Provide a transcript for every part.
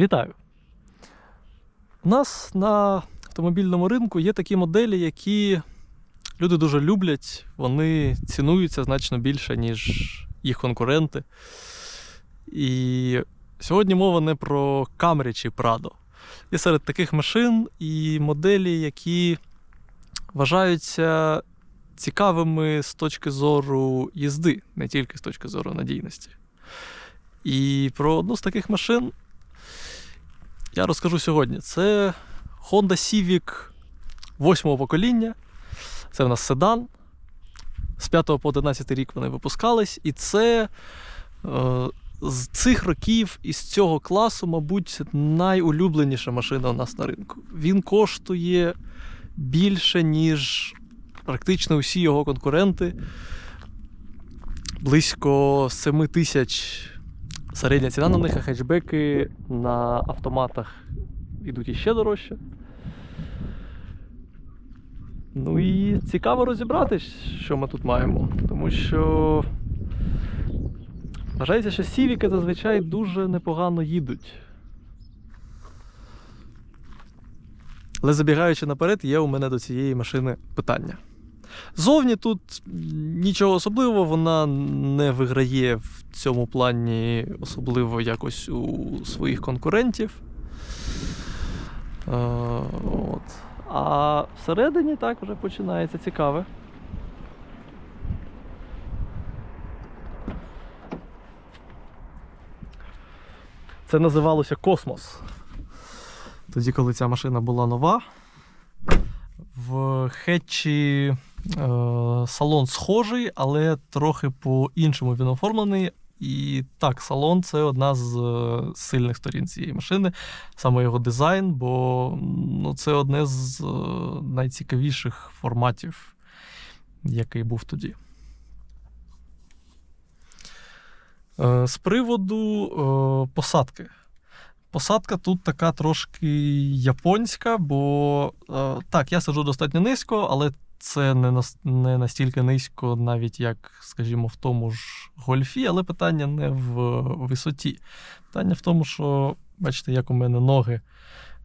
Вітаю! У нас на автомобільному ринку є такі моделі, які люди дуже люблять, вони цінуються значно більше, ніж їх конкуренти. І сьогодні мова не про Camry чи Prado. Є серед таких машин і моделі, які вважаються цікавими з точки зору їзди, не тільки з точки зору надійності. І про одну з таких машин я розкажу сьогодні. Це Honda Civic 8 покоління. Це в нас седан. З 5 по 11 рік вони випускались. І це е, з цих років із цього класу, мабуть, найулюбленіша машина у нас на ринку. Він коштує більше, ніж практично усі його конкуренти. Близько 7 тисяч середня ціна на них, а хетчбеки на автоматах йдуть іще дорожче. Ну і цікаво розібратись, що ми тут маємо. Тому що вважається, що сівіки зазвичай дуже непогано їдуть. Але забігаючи наперед, є у мене до цієї машини питання. Зовні тут нічого особливого, вона не виграє в цьому плані особливо якось у своїх конкурентів. Е, от. А всередині так вже починається цікаве. Це називалося Космос. Тоді, коли ця машина була нова, в хетчі салон схожий, але трохи по-іншому він оформлений. І так, салон це одна з е, сильних сторін цієї машини, саме його дизайн, бо ну, це одне з е, найцікавіших форматів, який був тоді. Е, з приводу е, посадки. Посадка тут така трошки японська, бо е, так, я сиджу достатньо низько, але це не, нас, не настільки низько, навіть як, скажімо, в тому ж гольфі, але питання не в висоті. Питання в тому, що, бачите, як у мене ноги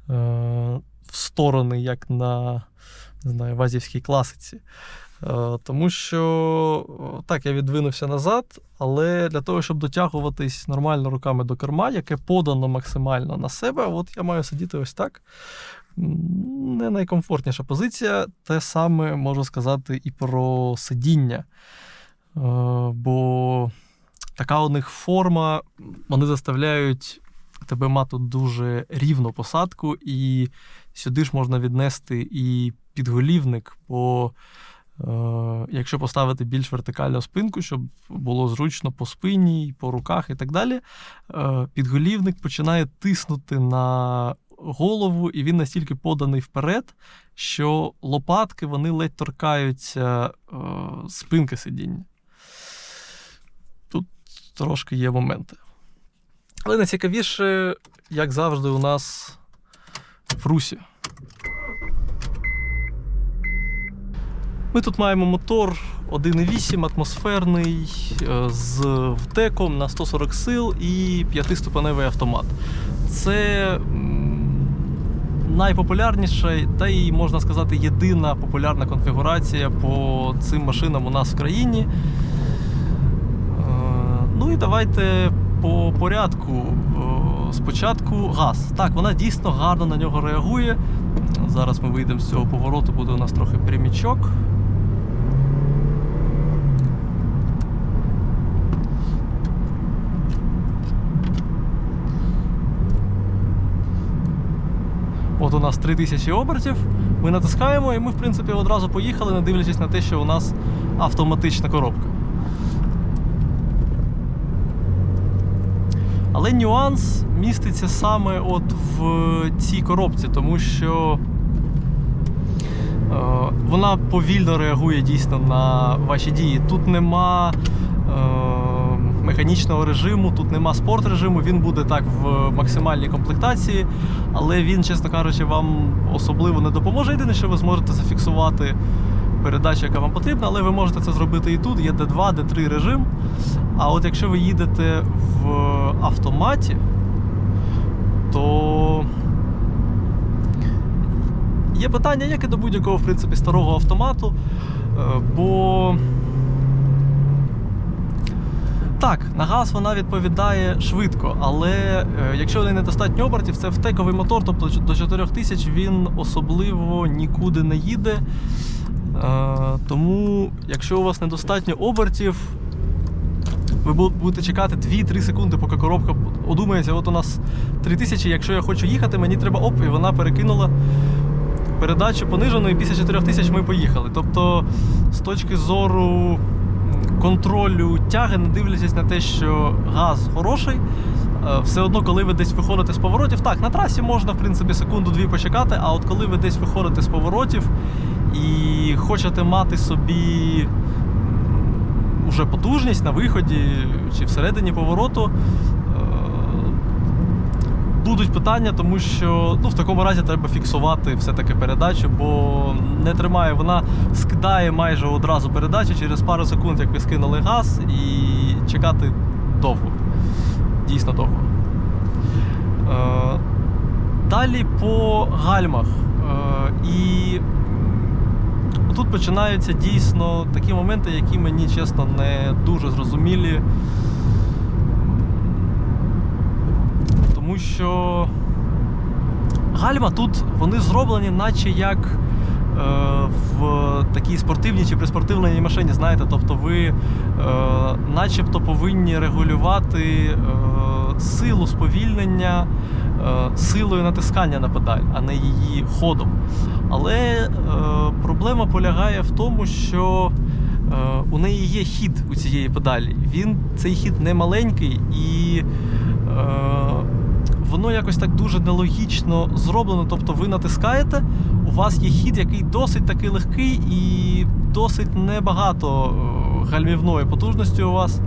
е, в сторони, як на не знаю, в азівській класиці. Е, Тому що так, я відвинувся назад, але для того, щоб дотягуватись нормально руками до керма, яке подано максимально на себе, от я маю сидіти ось так. Не найкомфортніша позиція. Те саме можу сказати і про сидіння. Е, Бо така у них форма, вони заставляють тебе мати дуже рівну посадку, і сюди ж можна віднести і підголівник, бо е, якщо поставити більш вертикальну спинку, щоб було зручно по спині, по руках і так далі, е, підголівник починає тиснути на голову, і він настільки поданий вперед, що лопатки вони ледь торкаються е, спинки сидіння. Тут трошки є моменти. Але найцікавіше, як завжди, у нас в Русі. Ми тут маємо мотор 1,8 атмосферний е, з втеком на 140 сил і 5-ступеневий автомат. Це найпопулярніша та й можна сказати єдина популярна конфігурація по цим машинам у нас в країні. Е, Ну і давайте по порядку. Спочатку газ. Так, вона дійсно гарно на нього реагує. Зараз ми вийдемо з цього повороту, буде у нас трохи прямічок. От у нас 3000 обертів. Ми натискаємо, і ми, в принципі, одразу поїхали, не дивлячись на те, що у нас автоматична коробка. Але нюанс міститься саме от в цій коробці, тому що е, вона повільно реагує дійсно на ваші дії. Тут нема е, механічного режиму, тут нема спорт режиму, він буде так в максимальній комплектації, але він, чесно кажучи, вам особливо не допоможе. Єдине, що ви зможете зафіксувати передачу, яка вам потрібна, але ви можете це зробити і тут. Є D2, D3 режим. А от якщо ви їдете в автоматі, то є питання, як і до будь-якого в принципі старого автомату. Е, Бо так, на газ вона відповідає швидко, але е, якщо не недостатньо обертів, це втековий мотор, тобто до 4000 він особливо нікуди не їде. Тому, якщо у вас недостатньо обертів, ви будете чекати 2-3 секунди, поки коробка одумається, от у нас 3000, якщо я хочу їхати, мені треба оп, і вона перекинула передачу понижену, і після 4000 ми поїхали. Тобто, з точки зору контролю тяги, не дивлячись на те, що газ хороший, е, все одно, коли ви десь виходите з поворотів, так, на трасі можна, в принципі, секунду-дві почекати, а от коли ви десь виходите з поворотів і хочете мати собі уже потужність на виході чи всередині повороту, е, будуть питання, тому що ну, в такому разі треба фіксувати все-таки передачу, бо не тримає, вона скидає майже одразу передачу через пару секунд, як ви скинули газ, і чекати довго. Дійсно довго. Е, далі по гальмах. Е, і тут починаються дійсно такі моменти, які мені чесно не дуже зрозумілі. Тому що гальма тут вони зроблені, наче як е, в такій спортивній чи приспортивленій машині, знаєте, тобто ви е, начебто повинні регулювати е, силу сповільнення силою натискання на педаль, а не її ходом. Але е, проблема полягає в тому, що е, у неї є хід у цієї педалі. Він цей хід не маленький і. Е, Воно якось так дуже нелогічно зроблено. Тобто ви натискаєте, у вас є хід, який досить таки легкий і досить небагато е, гальмівної потужності у вас.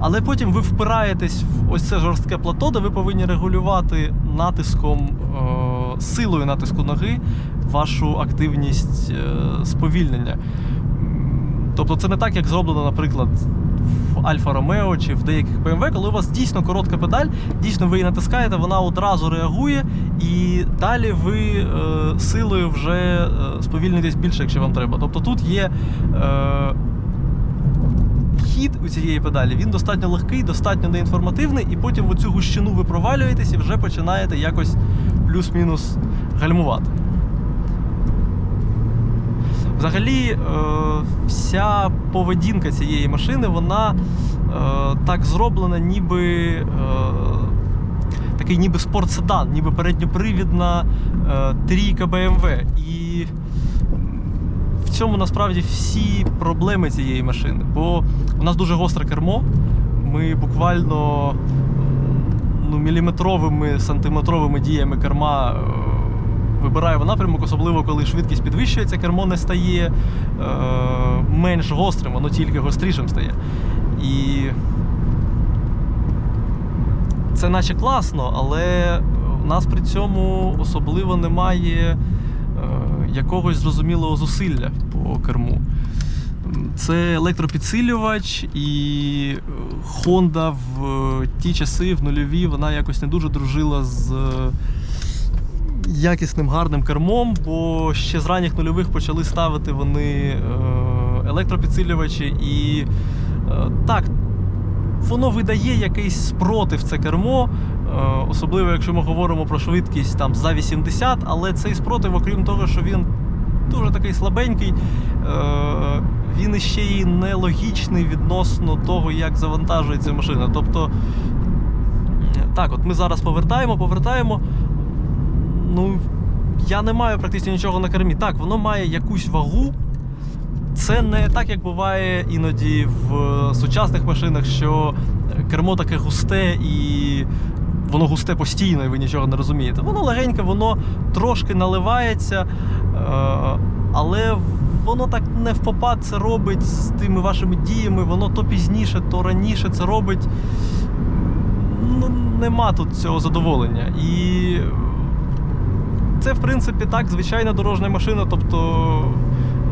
Але потім ви впираєтесь в ось це жорстке плато, де ви повинні регулювати натиском, е, силою натиску ноги вашу активність е, сповільнення. Тобто це не так, як зроблено, наприклад, в Альфа Ромео чи в деяких BMW, коли у вас дійсно коротка педаль, дійсно ви її натискаєте, вона одразу реагує, і далі ви е, силою вже е, сповільнитесь більше, якщо вам треба. Тобто тут є. Е, Хід у цієї педалі він достатньо легкий, достатньо неінформативний, і потім в цю гущину ви провалюєтесь і вже починаєте якось плюс-мінус гальмувати. Взагалі, е, вся поведінка цієї машини, вона е, так зроблена, ніби е, такий ніби спортседан, ніби передньопривідна трійка BMW. І в цьому насправді всі проблеми цієї машини. Бо у нас дуже гостре кермо. Ми буквально ну, міліметровими, сантиметровими діями керма е, вибираємо напрямок, особливо коли швидкість підвищується, кермо не стає е, менш гострим, воно тільки гострішим стає. І це наче класно, але в нас при цьому особливо немає якогось зрозумілого зусилля по керму. Це електропідсилювач, і е, Honda в е, ті часи, в нульові, вона якось не дуже дружила з е, якісним гарним кермом, бо ще з ранніх нульових почали ставити вони електропідсилювачі. І так, воно видає якийсь спротив це кермо, е, особливо якщо ми говоримо про швидкість там за 80, але цей спротив, окрім того, що він дуже такий слабенький, е, він іще й нелогічний відносно того, як завантажується машина. Тобто, так, от ми зараз повертаємо, повертаємо. Ну, я не маю практично нічого на кермі. Так, воно має якусь вагу. Це не так, як буває іноді в е, сучасних машинах, що кермо таке густе і воно густе постійно, і ви нічого не розумієте. Воно легеньке, воно трошки наливається, е, але воно так не в попад це робить з тими вашими діями, воно то пізніше, то раніше це робить. Ну, нема тут цього задоволення. І це, в принципі, так, звичайна дорожня машина. Тобто,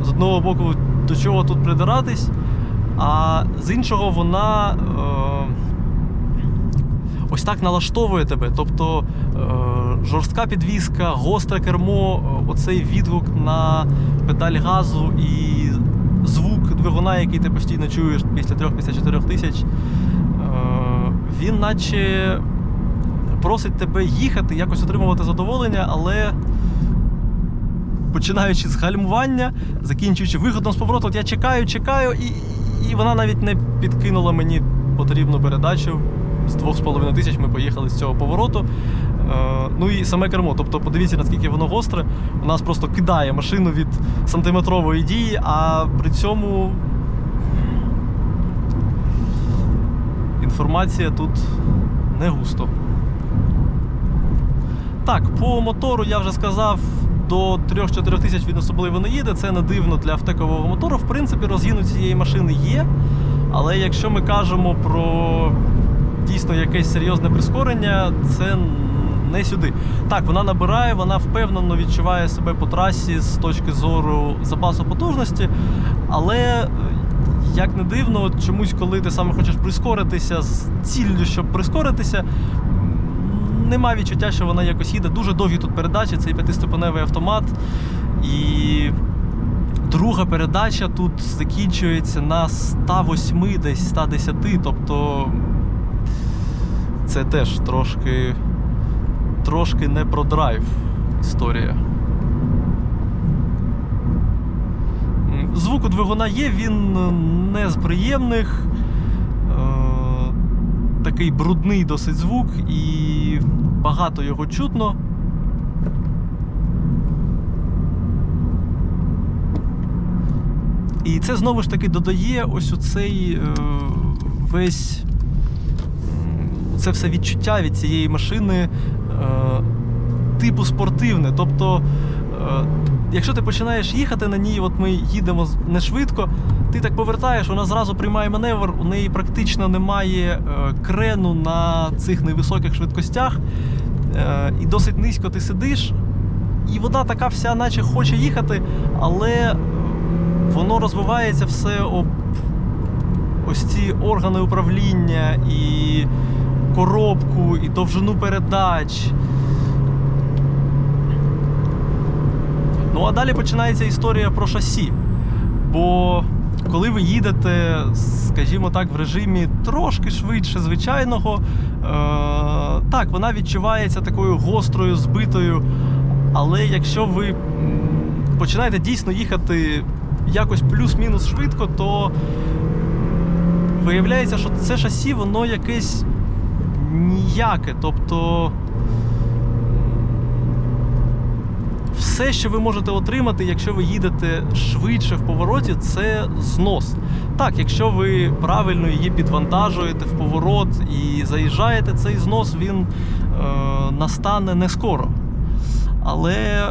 з одного боку, до чого тут придиратись, а з іншого, вона. Е... ось так налаштовує тебе. Тобто е, жорстка підвізка, гостре кермо, е, оцей відгук на педаль газу і звук двигуна, який ти постійно чуєш після 3-4 тисяч, він наче просить тебе їхати, якось отримувати задоволення, але починаючи з гальмування, закінчуючи виходом з повороту, от я чекаю, чекаю, і, і вона навіть не підкинула мені потрібну передачу. З 2,5 тисяч ми поїхали з цього повороту. Е, ну і саме кермо. Тобто, подивіться, наскільки воно гостре. У нас просто кидає машину від сантиметрової дії, а при цьому інформація тут не густо. Так, по мотору я вже сказав, до 3-4 тисяч він особливо не їде. Це не дивно для автекового мотору. В принципі, розгін у цієї машини є. Але якщо ми кажемо про дійсно якесь серйозне прискорення, це не сюди. Так, вона набирає, вона впевнено відчуває себе по трасі з точки зору запасу потужності, але. е, Як не дивно, чомусь, коли ти саме хочеш прискоритися з ціллю, щоб прискоритися, нема відчуття, що вона якось їде. Дуже довгі тут передачі, цей п'ятиступеневий автомат. І друга передача тут закінчується на 108, десь 110. Тобто це теж трошки, трошки не про драйв історія. Звук у двигуна є, він не з приємних. Такий брудний досить звук і багато його чутно. І це знову ж таки додає ось оцей е, весь це все відчуття від цієї машини е, типу спортивне. Тобто, е, якщо ти починаєш їхати на ній, от ми їдемо не швидко, ти так повертаєш, вона зразу приймає маневр, у неї практично немає е, крену на цих невисоких швидкостях, е, і досить низько ти сидиш, і вона така вся, наче хоче їхати, але воно розвивається все об ось ці органи управління і коробку, і довжину передач. Ну а далі починається історія про шасі. Бо коли ви їдете, скажімо так, в режимі трошки швидше звичайного, е- так, вона відчувається такою гострою, збитою. Але якщо ви починаєте дійсно їхати якось плюс-мінус швидко, то виявляється, що це шасі, воно якесь ніяке. Тобто все, що ви можете отримати, якщо ви їдете швидше в повороті, це знос. Так, якщо ви правильно її підвантажуєте в поворот і заїжджаєте, цей знос він е, настане не скоро. Але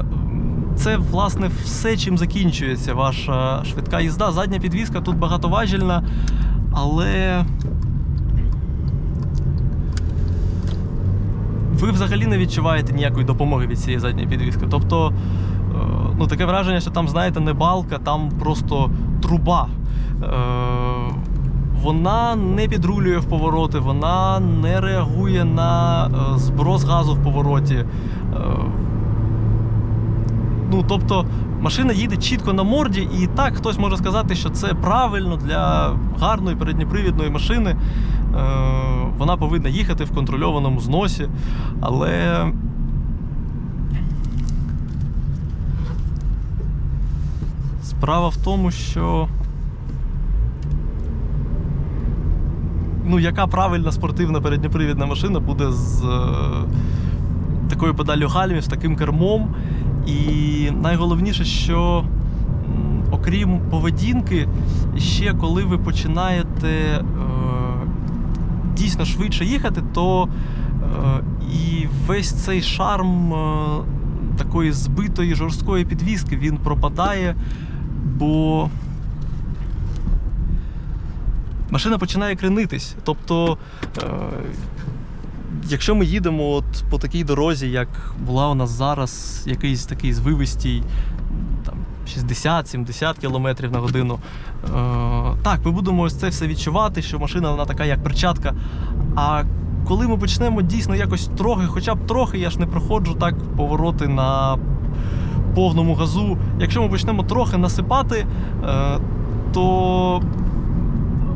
це власне все, чим закінчується ваша швидка їзда. Задня підвізка тут багатоважільна, але ви взагалі не відчуваєте ніякої допомоги від цієї задньої підвіски. Тобто, е, ну таке враження, що там, знаєте, не балка, там просто труба. Е, Вона не підрулює в повороти, вона не реагує на е, зброс газу в повороті. Ну, тобто, машина їде чітко на морді, і так хтось може сказати, що це правильно для гарної передньопривідної машини. Е, вона повинна їхати в контрольованому зносі. Але. Справа в тому, що. Ну, яка правильна спортивна передньопривідна машина буде з е, такою педаллю гальмів, з таким кермом. І найголовніше, що окрім поведінки, ще коли ви починаєте е, дійсно швидше їхати, то е, і весь цей шарм е, такої збитої жорсткої підвіски він пропадає, бо машина починає кренитись. Тобто, е, якщо ми їдемо от по такій дорозі, як була у нас зараз, якийсь такий звивистій 60-70 км на годину, е, так, ми будемо ось це все відчувати, що машина вона така, як перчатка. А коли ми почнемо дійсно якось трохи, хоча б трохи, я ж не проходжу так повороти на повному газу. Якщо ми почнемо трохи насипати, е, то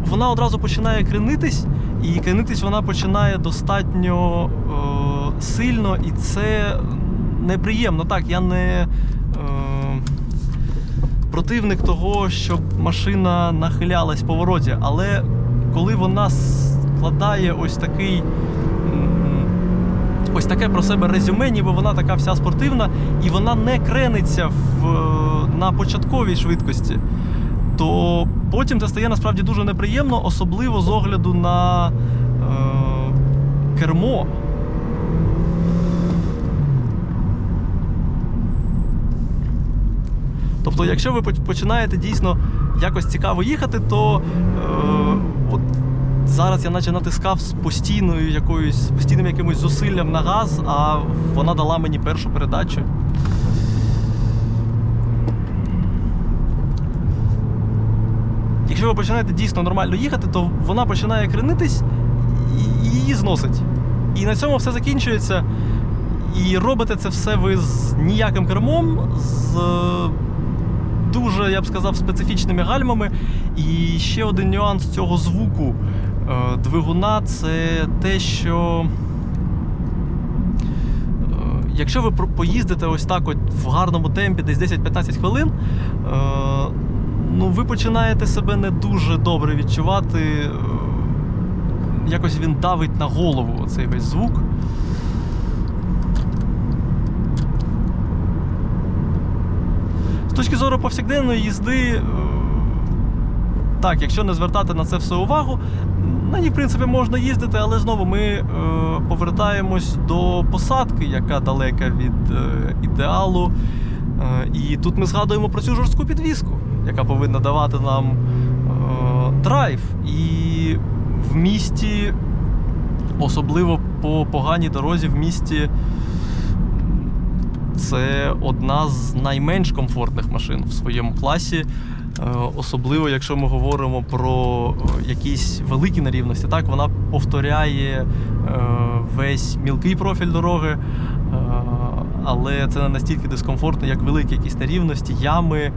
вона одразу починає кренитись, і кренитись вона починає достатньо е, сильно, і це неприємно. Так, я не противник того, щоб машина нахилялась в повороті, але коли вона складає ось такий. Ось таке про себе резюме, ніби вона така вся спортивна, і вона не крениться в, на початковій швидкості, то потім це стає насправді дуже неприємно, особливо з огляду на е, кермо. Тобто, якщо ви починаєте дійсно якось цікаво їхати, то е, от зараз я наче натискав з постійною якоюсь постійним якимось зусиллям на газ, а вона дала мені першу передачу. Якщо ви починаєте дійсно нормально їхати, то вона починає кренитись і її зносить. І на цьому все закінчується. І робите це все ви з ніяким кермом, з дуже, я б сказав, специфічними гальмами. І ще один нюанс цього звуку е, двигуна це те, що. е, Якщо ви поїздите ось так от в гарному темпі, десь 10-15 хвилин, е, ну ви починаєте себе не дуже добре відчувати. Якось він давить на голову цей весь звук. Точки зору повсякденної їзди, е, так, якщо не звертати на це все увагу, на ній, в принципі, можна їздити, але знову ми е, повертаємось до посадки, яка далека від е, ідеалу. І тут ми згадуємо про цю жорстку підвіску, яка повинна давати нам драйв. І в місті, особливо по поганій дорозі, в місті це одна з найменш комфортних машин в своєму класі. Е, Особливо, якщо ми говоримо про е, якісь великі нерівності, так вона повторяє е, весь мілкий профіль дороги, але це не настільки дискомфортно, як великі якісь нерівності, ями.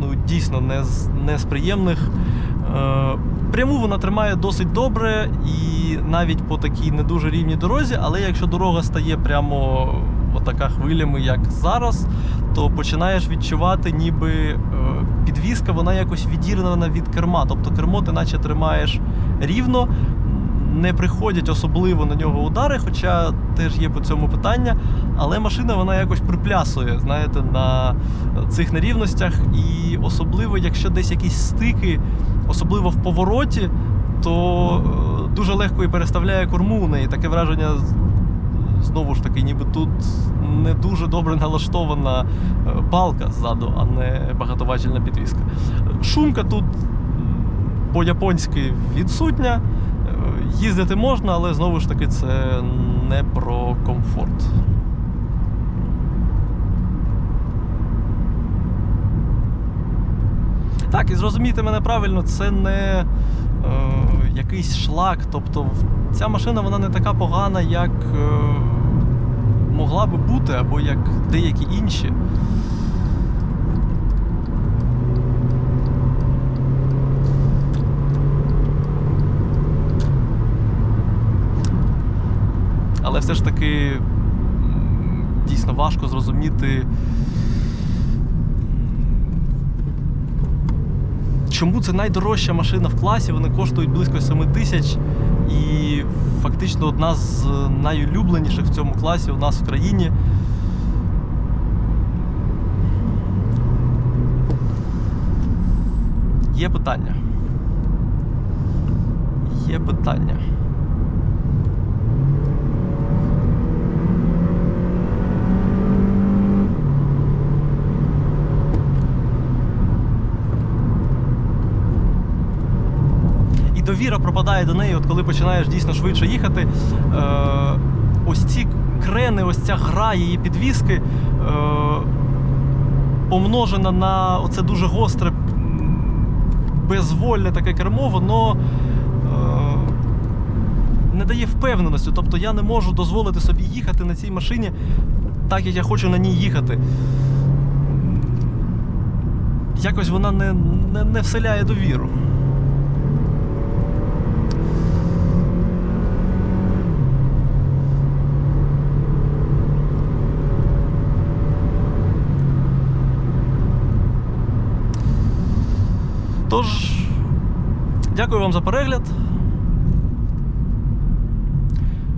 Ну, дійсно, не з, не з приємних. Е, Пряму вона тримає досить добре і навіть по такій не дуже рівній дорозі, але якщо дорога стає прямо отака хвилями, як зараз, то починаєш відчувати, ніби е, підвіска вона якось відірвана від керма. Тобто кермо ти наче тримаєш рівно, не приходять особливо на нього удари, хоча теж є по цьому питання. Але машина вона якось приплясує, знаєте, на цих нерівностях. І особливо, якщо десь якісь стики, особливо в повороті, то е, дуже легко і переставляє корму у неї. Таке враження знову ж таки, ніби тут не дуже добре налаштована е, балка ззаду, а не багатовачельна підвіска. Шумка тут по-японськи відсутня. Е, Їздити можна, але знову ж таки це не про комфорт. Так, і зрозумійте мене правильно, це не е, якийсь шлак. Тобто ця машина вона не така погана, як е, могла би бути, або як деякі інші. Але все ж таки дійсно важко зрозуміти. Чому це найдорожча машина в класі? Вони коштують близько 7 тисяч. І фактично одна з найулюбленіших в цьому класі у нас в країні. Є питання. Є питання. довіра пропадає до неї, от коли починаєш дійсно швидше їхати. Е, Ось ці крени, ось ця гра її підвіски е, помножена на оце дуже гостре, безвольне таке кермо, воно. Е, не дає впевненості, тобто я не можу дозволити собі їхати на цій машині так, як я хочу на ній їхати. Якось вона не, не, не вселяє довіру. Дякую вам за перегляд.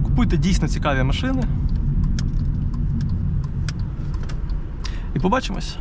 Купуйте дійсно цікаві машини. І побачимось!